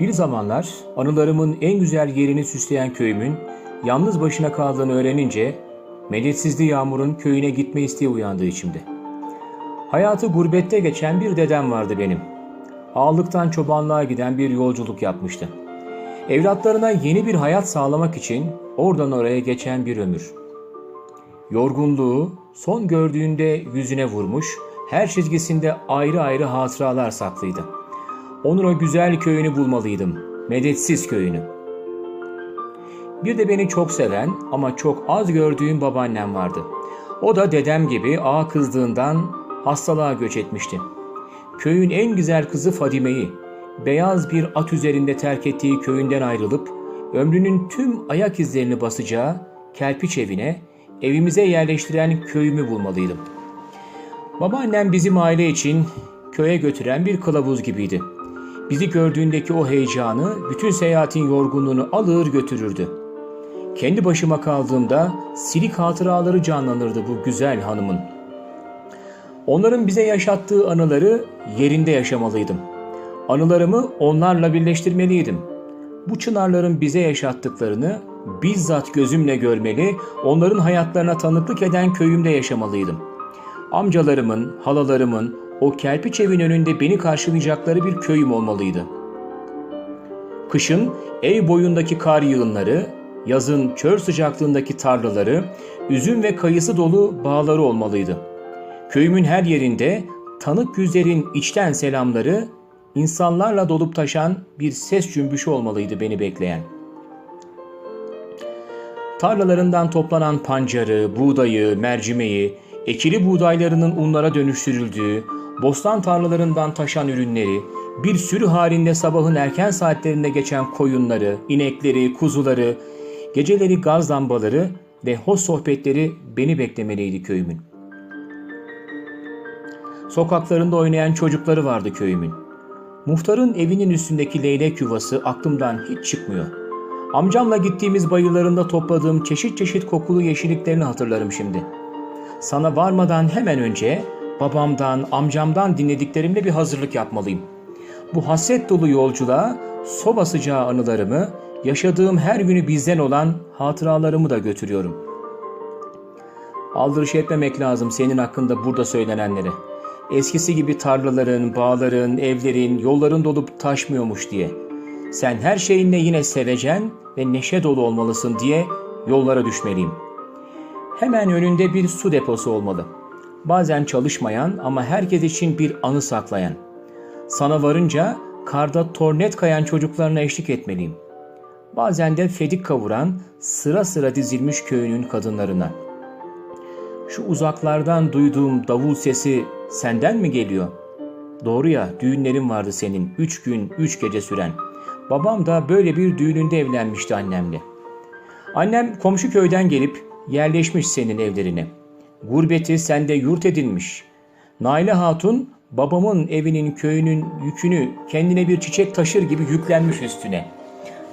Bir zamanlar anılarımın en güzel yerini süsleyen köyümün yalnız başına kaldığını öğrenince medetsizli Yağmur'un köyüne gitme isteği uyandı içimde. Hayatı gurbette geçen bir dedem vardı benim. Ağalıktan çobanlığa giden bir yolculuk yapmıştı. Evlatlarına yeni bir hayat sağlamak için oradan oraya geçen bir ömür. Yorgunluğu son gördüğünde yüzüne vurmuş, her çizgisinde ayrı ayrı hatıralar saklıydı. Onun o güzel köyünü bulmalıydım, medetsiz köyünü. Bir de beni çok seven ama çok az gördüğüm babaannem vardı. O da dedem gibi ağa kızdığından hastalığa göç etmişti. Köyün en güzel kızı Fadime'yi, beyaz bir at üzerinde terk ettiği köyünden ayrılıp, ömrünün tüm ayak izlerini basacağı kerpiç evine, evimize yerleştiren köyümü bulmalıydım. Babaannem bizim aile için köye götüren bir kılavuz gibiydi. Bizi gördüğündeki o heyecanı, bütün seyahatin yorgunluğunu alır götürürdü. Kendi başıma kaldığımda silik hatıraları canlanırdı bu güzel hanımın. Onların bize yaşattığı anıları yerinde yaşamalıydım. Anılarımı onlarla birleştirmeliydim. Bu çınarların bize yaşattıklarını bizzat gözümle görmeli, onların hayatlarına tanıklık eden köyümde yaşamalıydım. Amcalarımın, halalarımın o kerpiç evin önünde beni karşılayacakları bir köyüm olmalıydı. Kışın ev boyundaki kar yığınları, yazın çöl sıcaklığındaki tarlaları, üzüm ve kayısı dolu bağları olmalıydı. Köyümün her yerinde tanık yüzlerin içten selamları, insanlarla dolup taşan bir ses cümbüşü olmalıydı beni bekleyen. Tarlalarından toplanan pancarı, buğdayı, mercimeği, ekili buğdaylarının unlara dönüştürüldüğü, bostan tarlalarından taşan ürünleri, bir sürü halinde sabahın erken saatlerinde geçen koyunları, inekleri, kuzuları, geceleri gaz lambaları ve hoş sohbetleri beni beklemeliydi köyümün. Sokaklarında oynayan çocukları vardı köyümün. Muhtarın evinin üstündeki leylek yuvası aklımdan hiç çıkmıyor. Amcamla gittiğimiz bayırlarında topladığım çeşit çeşit kokulu yeşilliklerini hatırlarım şimdi. Sana varmadan hemen önce babamdan, amcamdan dinlediklerimle bir hazırlık yapmalıyım. Bu hasret dolu yolculuğa soba sıcağı anılarımı, yaşadığım her günü bizden olan hatıralarımı da götürüyorum. Aldırış etmemek lazım senin hakkında burada söylenenlere. Eskisi gibi tarlaların, bağların, evlerin, yolların dolup taşmıyormuş diye. Sen her şeyinle yine sevecen ve neşe dolu olmalısın diye yollara düşmeliyim. Hemen önünde bir su deposu olmalı. Bazen çalışmayan ama herkes için bir anı saklayan. Sana varınca karda tornet kayan çocuklarına eşlik etmeliyim. Bazen de fedik kavuran sıra sıra dizilmiş köyünün kadınlarına. Şu uzaklardan duyduğum davul sesi senden mi geliyor? Doğru ya düğünlerin vardı senin üç gün üç gece süren. Babam da böyle bir düğününde evlenmişti annemle. Annem komşu köyden gelip yerleşmiş senin evlerine. Gurbeti sende yurt edinmiş. Naile Hatun babamın evinin köyünün yükünü kendine bir çiçek taşır gibi yüklenmiş üstüne.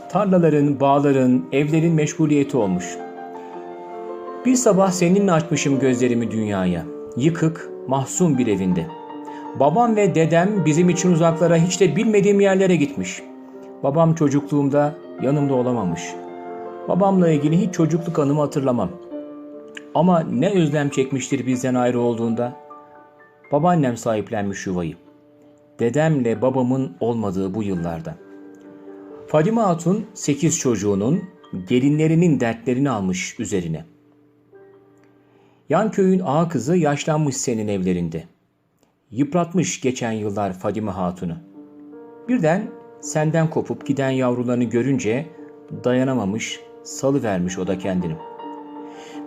Tarlaların, bağların, evlerin meşguliyeti olmuş. Bir sabah seninle açmışım gözlerimi dünyaya. Yıkık, mahzun bir evinde. Babam ve dedem bizim için uzaklara hiç de bilmediğim yerlere gitmiş. Babam çocukluğumda yanımda olamamış. Babamla ilgili hiç çocukluk anımı hatırlamam. Ama ne özlem çekmiştir bizden ayrı olduğunda. Babaannem sahiplenmiş yuvayı. Dedemle babamın olmadığı bu yıllarda. Fadime Hatun 8 çocuğunun, gelinlerinin dertlerini almış üzerine. Yan köyün ağa kızı yaşlanmış senin evlerinde. Yıpratmış geçen yıllar Fadime Hatun'u. Birden senden kopup giden yavrularını görünce dayanamamış, salı vermiş o da kendini.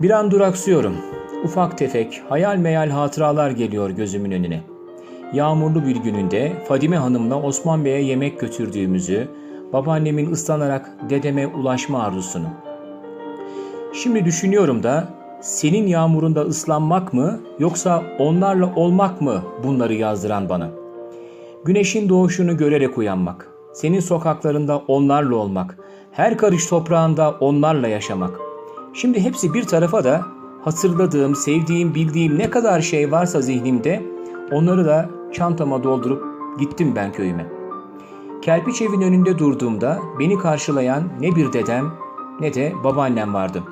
Bir an duraksıyorum. Ufak tefek, hayal meyal hatıralar geliyor gözümün önüne. Yağmurlu bir gününde Fadime Hanım'la Osman Bey'e yemek götürdüğümüzü, babaannemin ıslanarak dedeme ulaşma arzusunu. Şimdi düşünüyorum da senin yağmurunda ıslanmak mı yoksa onlarla olmak mı bunları yazdıran bana? Güneşin doğuşunu görerek uyanmak, senin sokaklarında onlarla olmak, her karış toprağında onlarla yaşamak. Şimdi hepsi bir tarafa da hatırladığım, sevdiğim, bildiğim ne kadar şey varsa zihnimde onları da çantama doldurup gittim ben köyüme. Kerpiç evin önünde durduğumda beni karşılayan ne bir dedem ne de babaannem vardı.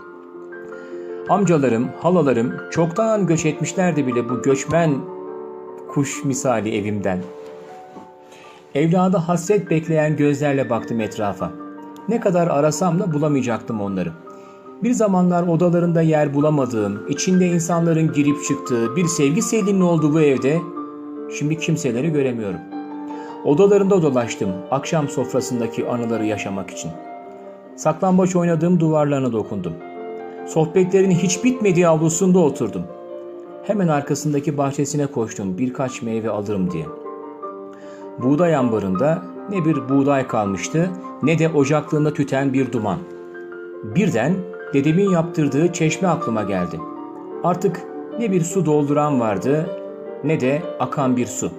Amcalarım, halalarım çoktan göç etmişlerdi bile bu göçmen kuş misali evimden. Evlada hasret bekleyen gözlerle baktım etrafa. Ne kadar arasam da bulamayacaktım onları. Bir zamanlar odalarında yer bulamadığım, içinde insanların girip çıktığı, bir sevgi selinin olduğu bu evde şimdi kimseleri göremiyorum. Odalarında dolaştım akşam sofrasındaki anıları yaşamak için. Saklambaç oynadığım duvarlarına dokundum. Sohbetlerin hiç bitmediği avlusunda oturdum. Hemen arkasındaki bahçesine koştum birkaç meyve alırım diye. Buğday ambarında ne bir buğday kalmıştı ne de ocaklığında tüten bir duman. Birden dedemin yaptırdığı çeşme aklıma geldi. Artık ne bir su dolduran vardı ne de akan bir su.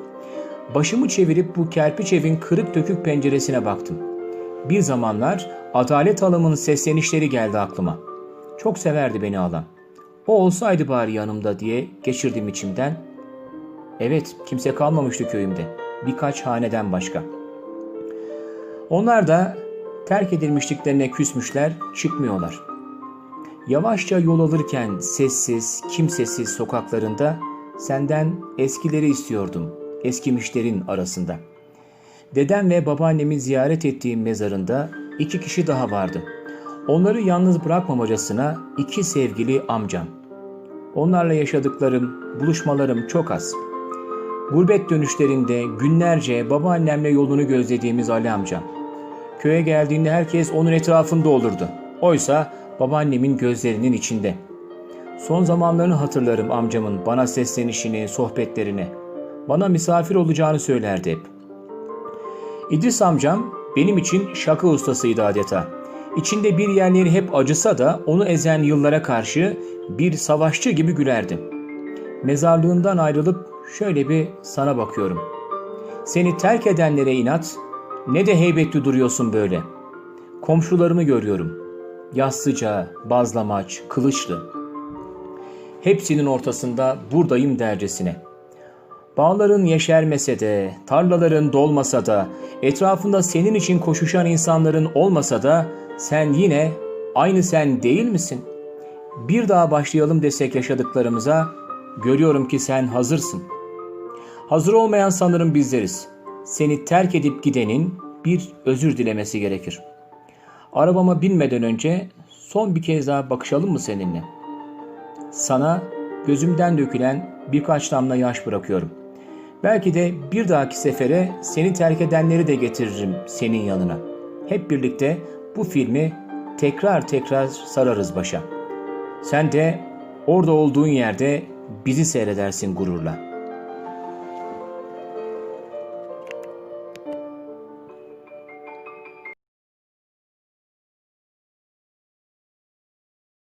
Başımı çevirip bu kerpiç evin kırık dökük penceresine baktım. Bir zamanlar Adalet Hanım'ın seslenişleri geldi aklıma. Çok severdi beni alan. O olsaydı bari yanımda diye geçirdim içimden. Evet, kimse kalmamıştı köyümde. Birkaç haneden başka. Onlar da terk edilmişliklerine küsmüşler, çıkmıyorlar. Yavaşça yol alırken sessiz, kimsesiz sokaklarında senden eskileri istiyordum, eskimişlerin arasında. Dedem ve babaannemi ziyaret ettiğim mezarında iki kişi daha vardı. Onları yalnız bırakmamacasına iki sevgili amcam. Onlarla yaşadıklarım, buluşmalarım çok az. Gurbet dönüşlerinde günlerce babaannemle yolunu gözlediğimiz Ali amcam. Köye geldiğinde herkes onun etrafında olurdu. Oysa babaannemin gözlerinin içinde. Son zamanlarını hatırlarım amcamın bana seslenişini, sohbetlerini. Bana misafir olacağını söylerdi hep. İdris amcam benim için şaka ustasıydı adeta. İçinde bir yerleri hep acısa da onu ezen yıllara karşı bir savaşçı gibi gülerdi. Mezarlığından ayrılıp şöyle bir sana bakıyorum. Seni terk edenlere inat, ne de heybetli duruyorsun böyle. Komşularımı görüyorum. Yaslıca, bazlamaç, kılıçlı. Hepsinin ortasında buradayım dercesine. Bağların yeşermese de, tarlaların dolmasa da, etrafında senin için koşuşan insanların olmasa da sen yine aynı sen değil misin? Bir daha başlayalım desek yaşadıklarımıza, görüyorum ki sen hazırsın. Hazır olmayan sanırım bizleriz. Seni terk edip gidenin bir özür dilemesi gerekir. Arabama binmeden önce son bir kez daha bakışalım mı seninle? Sana gözümden dökülen birkaç damla yaş bırakıyorum. Belki de bir dahaki sefere seni terk edenleri de getiririm senin yanına. Hep birlikte bu filmi tekrar tekrar sararız başa. Sen de orada olduğun yerde bizi seyredersin gururla.''